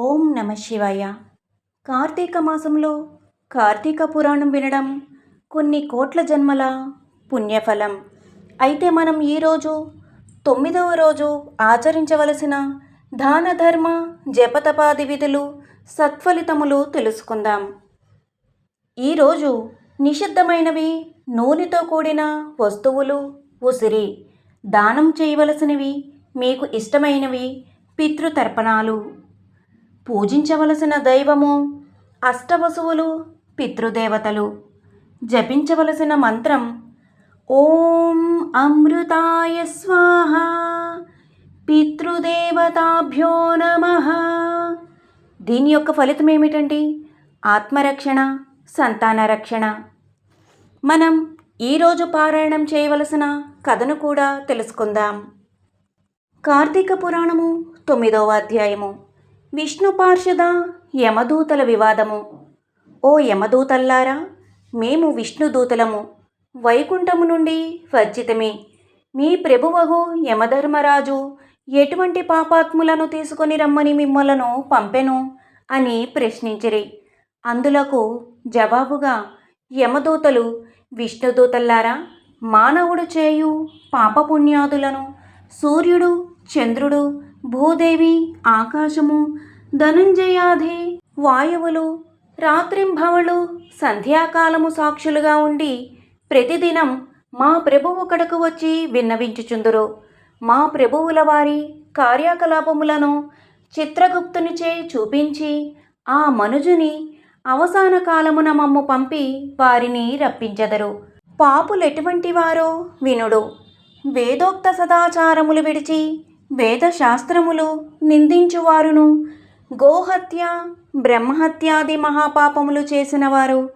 ఓం నమ శివాయ. కార్తీక మాసంలో కార్తీక పురాణం వినడం కొన్ని కోట్ల జన్మల పుణ్యఫలం. అయితే మనం ఈరోజు తొమ్మిదవ రోజు ఆచరించవలసిన దాన ధర్మ జపతపాది విధులు సత్ఫలితములు తెలుసుకుందాం. ఈరోజు నిషిద్ధమైనవి నూనెతో కూడిన వస్తువులు ఉసిరి. దానం చేయవలసినవి మీకు ఇష్టమైనవి పితృతర్పణాలు. పూజించవలసిన దైవము అష్టవసువులు పితృదేవతలు. జపించవలసిన మంత్రం ఓం అమృతాయ స్వాహ పితృదేవతాభ్యో నమ. దీని యొక్క ఫలితం ఏమిటండి? ఆత్మరక్షణ సంతాన రక్షణ మనం ఈరోజు పారాయణం చేయవలసిన కథను కూడా తెలుసుకుందాం. కార్తీక పురాణము తొమ్మిదవ అధ్యాయము. విష్ణు పార్షద యమదూతల వివాదము. ఓ యమదూతల్లారా మేము విష్ణుదూతలము వైకుంఠము నుండి వర్జితమే మీ ప్రభువగు యమధర్మరాజు ఎటువంటి పాపాత్ములను తీసుకొని రమ్మని మిమ్మలను పంపెను అని ప్రశ్నించిరి. అందులకు జవాబుగా యమదూతలు విష్ణుదూతల్లారా మానవుడు చేయు పాపపుణ్యాదులను సూర్యుడు చంద్రుడు భూదేవి ఆకాశము ధనుంజయాది వాయువులు రాత్రింభవళు సంధ్యాకాలము సాక్షులుగా ఉండి ప్రతిదినం మా ప్రభువు కడకు వచ్చి విన్నవించుచుందురు. మా ప్రభువుల వారి కార్యకలాపములను చిత్రగుప్తునిచే చూపించి ఆ మనుజుని అవసాన కాలమున మమ్ము పంపి వారిని రప్పించెదరు. పాపులెటువంటి వారో వినుడు. వేదోక్త సదాచారములు విడిచి వేదశాస్త్రములు నిందించువారును. గోహత్య బ్రహ్మహత్యాది మహాపాపములు చేసినవారు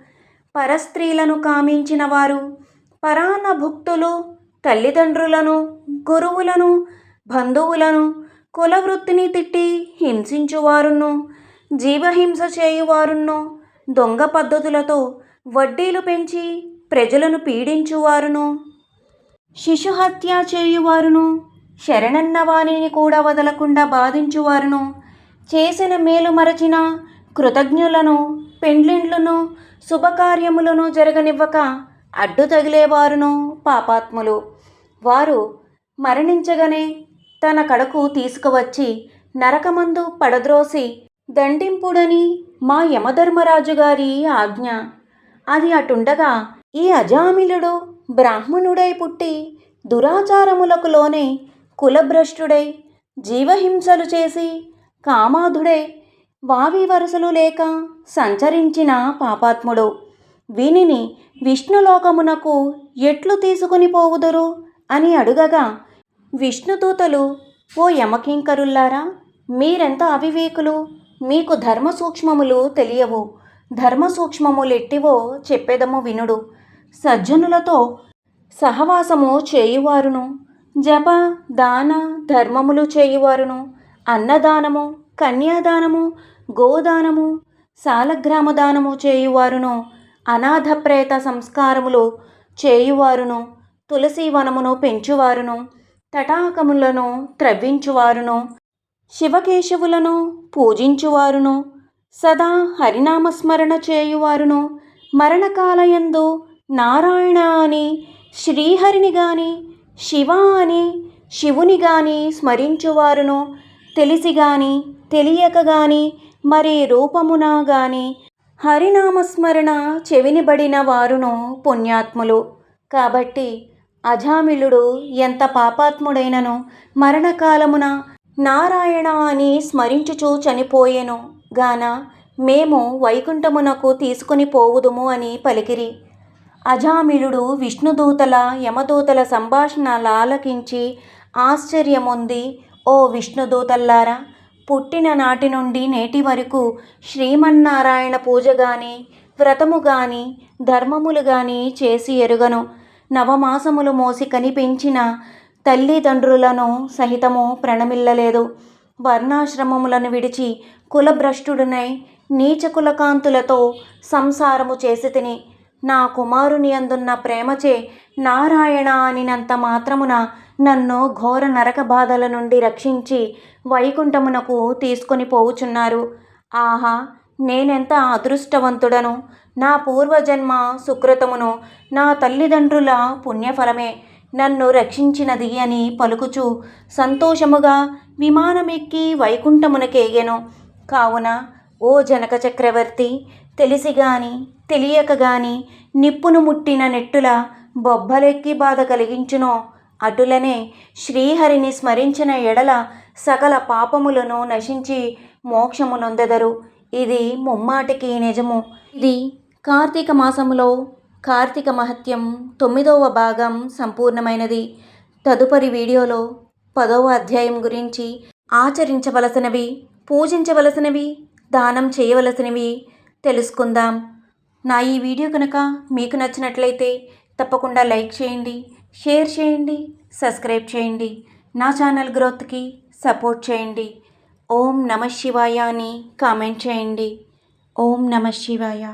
పరస్త్రీలను కామించిన వారు పరాన్న భుక్తులు తల్లిదండ్రులను గురువులను బంధువులను కులవృత్తిని తిట్టి హింసించువారును జీవహింస చేయువారును దొంగ పద్ధతులతో వడ్డీలు పెంచి ప్రజలను పీడించువారును. శిశుహత్య చేయువారును. శరణన్నవాణిని కూడా వదలకుండా బాధించువారును. చేసిన మేలు మరచిన కృతజ్ఞులను పెండ్లిండ్లను శుభకార్యములను జరగనివ్వక అడ్డు తగిలేవారును పాపాత్ములు. వారు మరణించగానే తన కడకు తీసుకువచ్చి నరకమందు పడద్రోసి దండింపుడని మా యమధర్మరాజు గారి ఆజ్ఞ. అది అటుండగా ఈ అజామిలుడు బ్రాహ్మణుడై పుట్టి దురాచారములకు లోనే కులభ్రష్టుడై జీవహింసలు చేసి కామాధుడై వావి వరుసలు లేక సంచరించిన పాపాత్ముడు. వీనిని విష్ణులోకమునకు ఎట్లు తీసుకుని పోవుదురు అని అడుగగా విష్ణుదూతలు ఓ యమకింకరుల్లారా మీరెంత అవివేకులు? మీకు ధర్మ సూక్ష్మములు తెలియవు. ధర్మ సూక్ష్మములెట్టివో చెప్పేదము వినుడు. సజ్జనులతో సహవాసము చేయువారును. జప దాన ధర్మములు చేయువారును. అన్నదానము కన్యాదానము గోదానము సాలగ్రామ దానము చేయువారును. అనాథ ప్రేత సంస్కారములు చేయువారును. తులసి వనమును పెంచువారును. తటాకములను త్రవ్వించువారును. శివకేశవులను పూజించువారును. సదా హరినామస్మరణ చేయువారును. మరణకాలయందు నారాయణ అని శ్రీహరిని గాని శివ అని శివుని గాని స్మరించువారును. తెలిసి గాని తెలియక గాని మరి రూపమున గాని హరినామస్మరణ చెవినిబడిన వారును పుణ్యాత్ములు. కాబట్టి అజామిళుడు ఎంత పాపాత్ముడైనను మరణకాలమున నారాయణ అని స్మరించుచూ చనిపోయెను గాన మేము వైకుంఠమునకు తీసుకుని పోవుదుము అని పలికిరి. అజామిలుడు విష్ణుదూతల యమదూతల సంభాషణలు ఆలకించి ఆశ్చర్యముంది ఓ విష్ణుదూతల్లారా పుట్టిన నాటి నుండి నేటి వరకు శ్రీమన్నారాయణ పూజ గాని వ్రతము గాని ధర్మములు గాని చేసి ఎరుగను. నవమాసములు మోసి కనిపించిన తల్లిదండ్రులను సహితము ప్రణమిల్లలేదు. వర్ణాశ్రమములను విడిచి కులభ్రష్టుడునై నీచ కులకాంతులతో సంసారము చేసి తిని నా కుమారుని అందున్న ప్రేమచే నారాయణ అనినంత మాత్రమున నన్ను ఘోర నరక బాధల నుండి రక్షించి వైకుంఠమునకు తీసుకొని పోవుచున్నారు. ఆహా నేనెంత అదృష్టవంతుడను? నా పూర్వజన్మ సుకృతమును నా తల్లిదండ్రుల పుణ్యఫలమే. నన్ను రక్షించినది అని పలుకుచు సంతోషముగా విమానమెక్కి వైకుంఠమునకేగెను. కావున ఓ జనక చక్రవర్తి తెలిసి గాని తెలియక గాని నిప్పును ముట్టిన నెట్టుల బొబ్బలెక్కి బాధ కలిగించునో అటులనే శ్రీహరిని స్మరించిన ఎడల సకల పాపములను నశించి మోక్షము నొందెదరు. ఇది ముమ్మాటికి నిజము. ఇది కార్తీక మాసములో కార్తీక మహత్యం తొమ్మిదవ భాగం సంపూర్ణమైనది. తదుపరి వీడియోలో పదవ అధ్యాయం గురించి ఆచరించవలసినవి పూజించవలసినవి దానం చేయవలసినవి తెలుసుకుందాం. నా ఈ వీడియో కనుక మీకు నచ్చినట్లయితే తప్పకుండా లైక్ చేయండి షేర్ చేయండి సబ్స్క్రైబ్ చేయండి. నా ఛానల్ గ్రోత్కి సపోర్ట్ చేయండి. ఓం నమ శివాయ అని కామెంట్ చేయండి. ఓం నమ శివాయ.